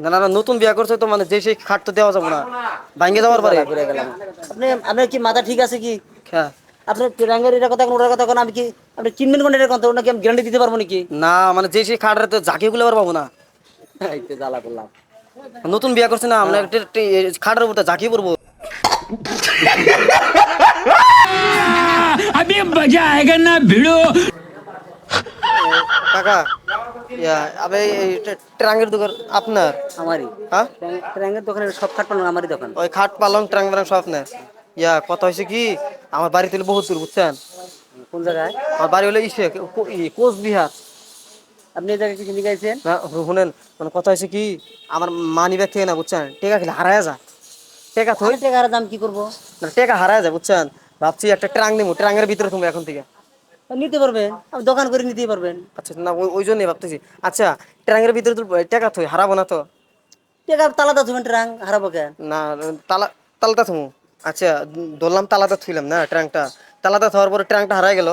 না না না, নতুন বিয়া করছে তো মানে যে সেই খাট তো দেওয়া যাবে না ভাঙ্গে যাওয়ার পারে ঘুরে গেলাম আপনি আপনার কি মাথা ঠিক আছে কি হ্যাঁ আপনার ট্রাঙ্গের এটা কথা কোন ওটার কথা কোন আমি কি আপনি কিনবেন কোন এটার কথা ওনাকে আমি গ্যারান্টি দিতে পারবো নাকি না মানে যে সেই খাটের তো ঝাঁকি গুলো আবার পাবো না এই তো জ্বালা করলাম নতুন বিয়া করছে না আমরা একটা একটা খাটের উপর ঝাঁকি পড়বো अभी मजा आएगा ना भिड़ो কাকা ইয়া আবে ট্রাঙ্গের দোকান আপনার? আমারই। হ্যাঁ? ট্রাঙ্গের দোকানে সব খাট পালাম আমারই দোকান। ওই খাট পালং ট্রাং ব্রাং সব আপনার? ইয়া কথা হয়েছে কি আমার বাড়ি থেকে বহুত দূর বুঝছেন? কোন জায়গায়? আমার বাড়ি হলো ইসে কোচবিহার। আপনি এই জায়গায় কিছু লিখাইছেন? না শুনেন মানে কথা হয়েছে কি আমার মানি ব্যাগ থেকে না বুঝছেন? টেকা খেলে হারায় যা টেকা থই টাকার দাম কি করব? না টেকা হারায় যায় বুঝছেন? ভাবছি একটা ট্রাং নিবো ট্রাঙ্গের ভিতরে তুমি এখন থেকে। নিতে আপনি দোকান করে নিতেই পারবেন। আচ্ছা না ওই- জন্যই ভাবতেছি। আচ্ছা ট্রাঙ্গের ভিতরে তো টেকা থই হারাবো না তো? টাকা তালাদা তুমি ট্রাং হারাবো কেন? না তালা তালাটা থমু। আচ্ছা ধরলাম তালাটা থুইলাম না ট্রাংটা। তালাটা থাওয়ার পরে ট্রাংটা হারাই গেল।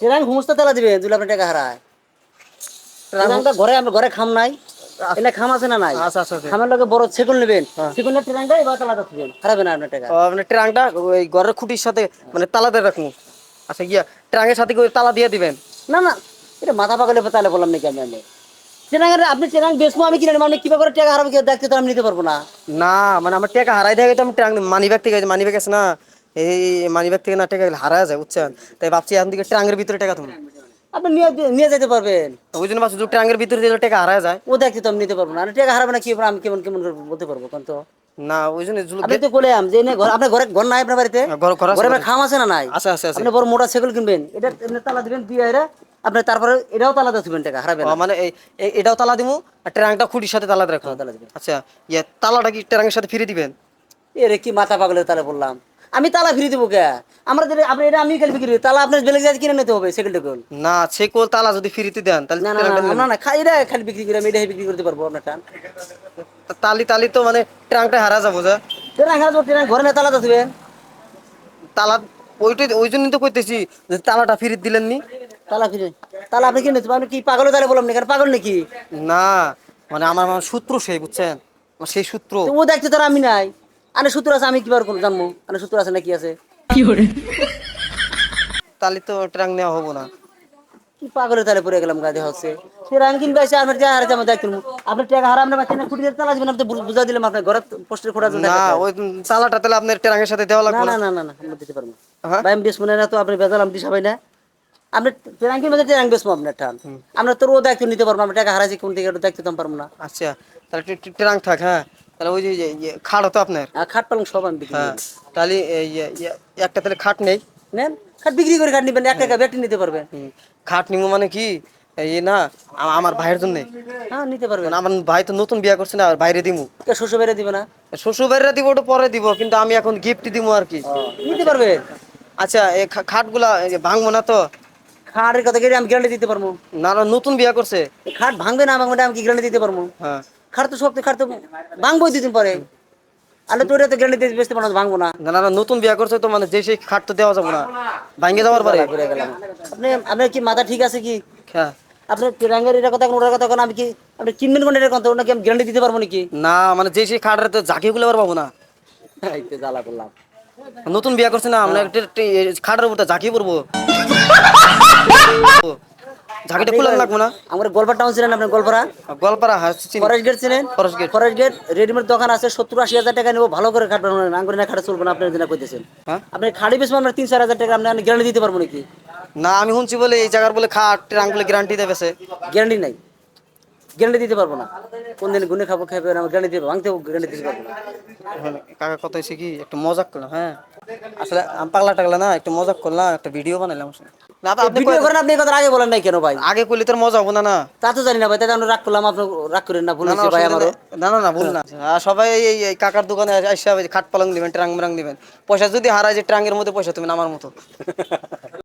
ট্রাং হুমস্তা তালা দিবেন যদি আপনার টাকা হারায়। ট্রাংটা ঘরে আমরা ঘরে খাম নাই। এনে খাম আছে না নাই? আচ্ছা আচ্ছা আচ্ছা। খামের লগে বড় নেবেন। ট্রাংটা এবার দিবেন হারাবে না আপনার টাকা মানে ওই ঘরের খুঁটির সাথে মানে তালাতে রাখব। আচ্ছা গিয়া সাথে করে তালা দিয়ে দিবেন। না না এটা মাথা পাগলে তাহলে বললাম নাকি আমি আমি? আপনি ট্রাং বেচবো আমি কিনে আপনি কীভাবে করে টাকা হারাবো দেখতে তো আমি নিতে পারব না। না মানে আমার টাকা হারাই দেয় তো আমি মানি ব্যাগ থেকে মানি ব্যাগ আছে না? এই মানি ব্যাগ থেকে না টাকা হারায় যায় বুঝছেন? তাই ভাবছি এখন থেকে ট্রাঙ্গের ভিতরে টাকা তুমি আপনি নিয়ে নিয়ে যেতে পারবেন। ওই জন্য ভাবছি ট্রাঙ্গের ভিতরে দিলে টাকা হারায় যায়। ও দেখতে তো আমি নিতে পারব না। টাকা হারাবে না কি আমি কেমন কেমন করে বলতে পারব তো? না ওই জন্য আপনি তো বলে যে ঘর আপনার ঘরে ঘর নাই আপনার বাড়িতে? ঘর ঘর আপনার খাম আছে না নাই? আছে আছে আপনি বড় মোটা সাইকেল কিনবেন এটা এমনি তালা দিবেন এরা আপনি তারপরে এটাও তালা দিবেন টাকা হারাবে না। মানে এটাও তালা দিমু আর ট্রাংটা খুঁটির সাথে তালা রাখব তালা দিবেন। আচ্ছা ইয়ে তালাটা কি ট্রাঙ্গের সাথে ফিরে দিবেন? এরে কি মাথা পাগলের তালে বললাম। আমি তালা ফিরে দেবো কে? আমরা যদি আপনি এটা আমি খেলে বিক্রি করি, তালা আপনার বেলে যাতে কিনে নিতে হবে সাইকেল টেকল না সে কোল তালা যদি ফিরিতে দেন তাহলে না না না না খাই এটা খালি বিক্রি করে আমি এটাই বিক্রি করতে পারব আপনার টান তালি তালি তো মানে ট্রাংটা হারা যাব যা। ট্রেন এখানে তো ট্রেন ঘরে না তালা দিবেন তালা ওইটাই ওই জন্যই তো কইতেছি যে তালাটা ফিরিয়ে দিলেন নি। তালা ফিরে তালা আপনি কিনে নিতে আপনি কি? পাগলের তালে বললাম না কেন? পাগল নাকি? না মানে আমার আমার সূত্র সেই বুঝছেন? সেই সূত্র। ও দেখতে তারা আমি নাই। আনে সূত্র আছে আমি কিবার কোনো জানব? আনে সূত্র আছে নাকি আছে? তালি তো ট্রাং নেওয়া হব না। কি পাগলের তালে পড়ে গেলাম গাড়ি হচ্ছে। সে রাঙ্কিন পাইছে আমার যা হারাতে আমার দেখতে আপনি টাকা হারা আপনার বাচ্চা না খুঁটি তালা দিবেন আপনি বুঝা দিলাম আপনার ঘরে পোস্টের খোঁড়া না ওই তালাটা তাহলে আপনার ট্রাঙ্গের সাথে দেওয়া লাগবে না না? না না আমরা দিতে পারব হ্যাঁ? ভাই আমি বেশ মনে না তো আপনি বেজাল আমি দিশা পাই না। আপনি ট্রাঙ্কিন মধ্যে ট্রাঙ্ক বেসবো আপনার টান আমরা তোর ও দায়িত্ব নিতে পারব আমরা টাকা হারাইছি কোন থেকে দায়িত্ব দিতে পারব না। আচ্ছা তাহলে ট্রে- ট্রে- ট্রাং থাক হ্যাঁ। তাহলে ওই যে খাট হতো আপনার? খাট পালং সব আমি বিক্রি হ্যাঁ তাহলে একটা তাহলে খাট নেই? নেন খাট বিক্রি করে খাট নিবেন এক টাকা ব্যাটারি নিতে পারবেন। খাট নিবো মানে কি? এই না আমার ভাইয়ের জন্য। হ্যাঁ নিতে পারবেন। আমার ভাই তো নতুন বিয়া করছে না আর বাইরে দিমু। শ্বশুর দিবে না? শ্বশুর বাড়িরা দিব ওটা পরে দিব কিন্তু আমি এখন গিফট দিব আর কি। নিতে পারবে। আচ্ছা এই খাটগুলা ভাঙবো না তো? খাটের কথা আমি গ্যারান্টি দিতে পারব। না না নতুন বিয়া করছে। খাট ভাঙবে না ভাঙবে আমি কি গ্যারান্টি দিতে পারব? হ্যাঁ। খাট তো সব তো খাট তো ভাঙবোই দুদিন পরে। আলে তোর তো গ্যারান্টি দিয়ে বেচতে পারব না, ভাঙবো না। না না নতুন বিয়া করছে তো মানে যে সেই খাট তো দেওয়া যাবে না। ভাঙে যাওয়ার পরে। গেলাম। আপনি আপনার কি মাথা ঠিক আছে কি? হ্যাঁ। আপনার ট্রাঙ্গের এটা কথা ওটার কথা কোন আমি কি আপনি কিনবেন কোন এটার কথা ওনাকে আমি গ্যারান্টি দিতে পারব নাকি? না মানে যে সেই খাটের তো ঝাঁকি গুলো পাবো না। জ্বালা করলাম। নতুন বিয়া করছে না আমরা একটা খাটের উপর ঝাঁকি পড়ব ঝাঁকিটা খুলে লাগবো না। আমার গল্পার টাউন ছিলেন আপনার গল্পরা? গলপাড়া হ্যাঁ ফরেস্ট গেট ছিলেন forest gate. Forest gate readymade দোকান আছে সত্তর আশি হাজার টাকা নেব ভালো করে খাট বানাবেন আঙ্গুরি না খাটে চলবে না আপনার যেটা কইতেছেন। হ্যাঁ? আপনি খাড়ি বেশি আমরা তিন চার হাজার টাকা আপনি গ্যারান্টি দিতে পারব নাকি? না আমি শুনছি বলে এই জায়গার বলে খাট ট্রাঙ্ক বলে গ্যারান্টি দেবেছে গ্যারান্টি নাই। গ্যারান্টি দিতে পারব না। কোন দিন গুনে খাব খাবে না গ্যারান্টি দিতে ভাঙতে গ্যারান্টি দিতে পারব না। কাকা কত হয়েছে কি? একটু মজাক করলাম হ্যাঁ। আসলে আমি পাগলা টাগলা না একটু মজাক করলাম একটা ভিডিও বানাইলাম। না আপনি- আপনি ভিডিও করেন আপনি কথা আগে বলেন নাই কেন ভাই? আগে তোর মজা হবে না না। তা তো জানি না ভাই তাই আমরা রাগ করলাম আপনি রাগ করেন না ভুল হয়েছে ভাই না না না ভুল না। সবাই এই এই কাকার দোকানে আসে খাট পালং দিবেন ট্রাং মারাং দিবেন পয়সা যদি হারায় যে ট্রাঙ্গের মধ্যে পয়সা তুমি আমার মতো।